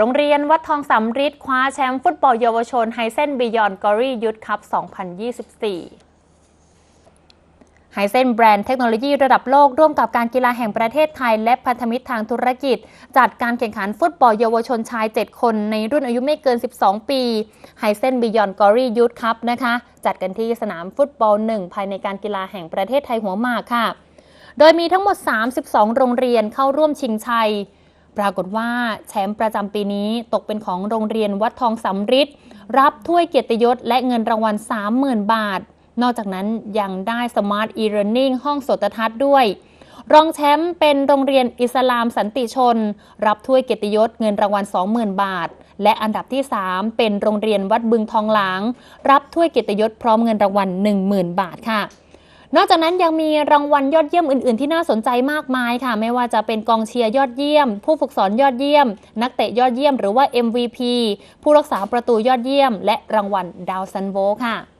โรงเรียนวัดทองสำริดคว้าแชมป์ฟุตบอลเยาวชนไฮเซนบิยอนกอรี่ยุทธคัพ 2024ไฮเซนแบรนด์เทคโนโลยีระดับโลกร่วมกับการกีฬาแห่งประเทศไทย และพันธมิตรทางธุรกิจ จัดการแข่งขันฟุตบอลเยาวชนชาย 7 คนในรุ่นอายุไม่เกิน 12 ปีไฮเซนบิยอนกอรี่ยุทคัพนะคะ จัดกันที่สนามฟุตบอลหนึ่งภายในการกีฬาแห่งประเทศไทยหัวหมากค่ะ โดยมีทั้งหมด 32 โรงเรียนเข้าร่วมชิงชัย ปรากฏว่าแชมป์ประจำปีนี้ตกเป็นของโรงเรียนวัดทองสำริดรับถ้วยเกียรติยศและเงินรางวัล 30,000 บาท นอกจากนั้นยังได้สมาร์ท e-learning ห้องสดทัศน์ด้วย รองแชมป์เป็นโรงเรียนอิสลามสันติชน รับถ้วยเกียรติยศเงินรางวัล 20,000 บาท และอันดับที่ 3 เป็นโรงเรียนวัดบึงทองหลาง รับถ้วยเกียรติยศพร้อมเงินรางวัล 10,000 บาทค่ะ นอกจากนั้นยังมีรางวัลยอดเยี่ยมอื่น ๆ ที่น่าสนใจมากมายค่ะ ไม่ว่าจะเป็นกองเชียร์ยอดเยี่ยม ผู้ฝึกสอนยอดเยี่ยม นักเตะยอดเยี่ยมหรือว่า MVP ผู้รักษาประตูยอดเยี่ยม และรางวัลดาวซันโวค่ะ